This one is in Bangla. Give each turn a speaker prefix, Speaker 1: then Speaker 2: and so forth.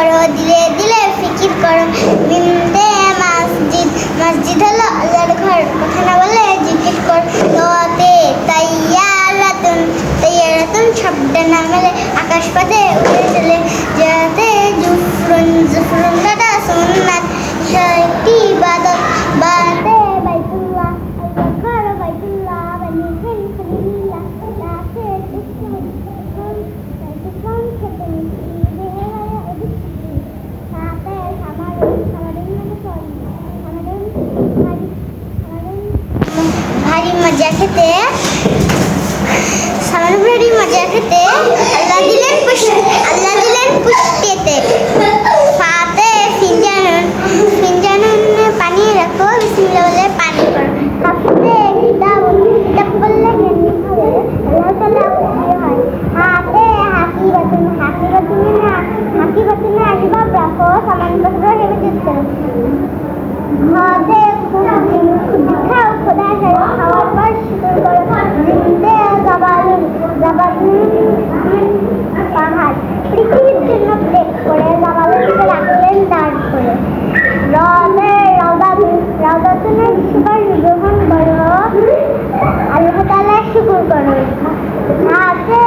Speaker 1: দিলে দিলে ধীরে ফিকির করো। বিন্দে মসজিদ মসজিদ হলো ভারী মজা খেতে। সামনে ভারী মজা খেতে। লাভাগ্নি পাহাড় পৃথিবীর জন্য প্লেগ করে লাভাগ্নিকে রাখলেন দান করে রবে রবাগ্নি রবাতনের সুপার গ্রহণ করো আল্লাহ তালা শুকুর করো আছে